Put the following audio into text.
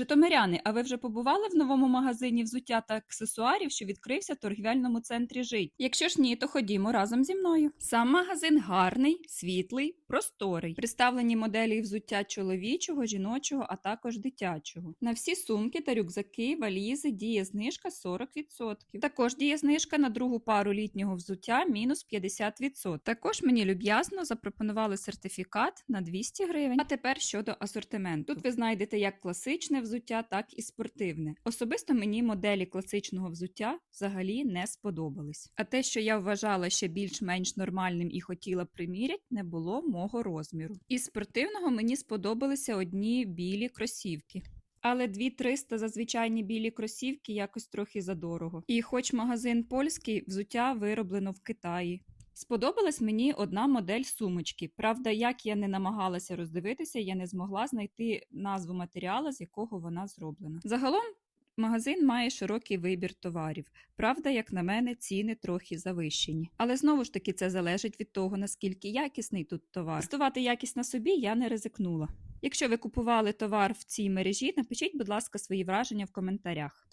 Житомиряни, а ви вже побували в новому магазині взуття та аксесуарів, що відкрився в торгівельному центрі Жить? Якщо ж ні, то ходімо разом зі мною. Сам магазин гарний, світлий, просторий. Представлені моделі взуття чоловічого, жіночого, а також дитячого. На всі сумки та рюкзаки, валізи діє знижка 40%. Також діє знижка на другу пару літнього взуття мінус 50%. Також мені люб'язно запропонували сертифікат на 200 гривень. А тепер щодо асортименту. Тут ви знайдете як класичне взуття, так і спортивне. Особисто мені моделі класичного взуття взагалі не сподобались. А те, що я вважала ще більш-менш нормальним і хотіла приміряти, не було мого розміру. Із спортивного мені сподобалися одні білі кросівки. Але 2300 за звичайні білі кросівки якось трохи задорого. І хоч магазин польський, взуття вироблено в Китаї. Сподобалась мені одна модель сумочки. Правда, як я не намагалася роздивитися, я не змогла знайти назву матеріалу, з якого вона зроблена. Загалом магазин має широкий вибір товарів. Правда, як на мене, ціни трохи завищені. Але знову ж таки це залежить від того, наскільки якісний тут товар. Тестувати якість на собі я не ризикнула. Якщо ви купували товар в цій мережі, напишіть, будь ласка, свої враження в коментарях.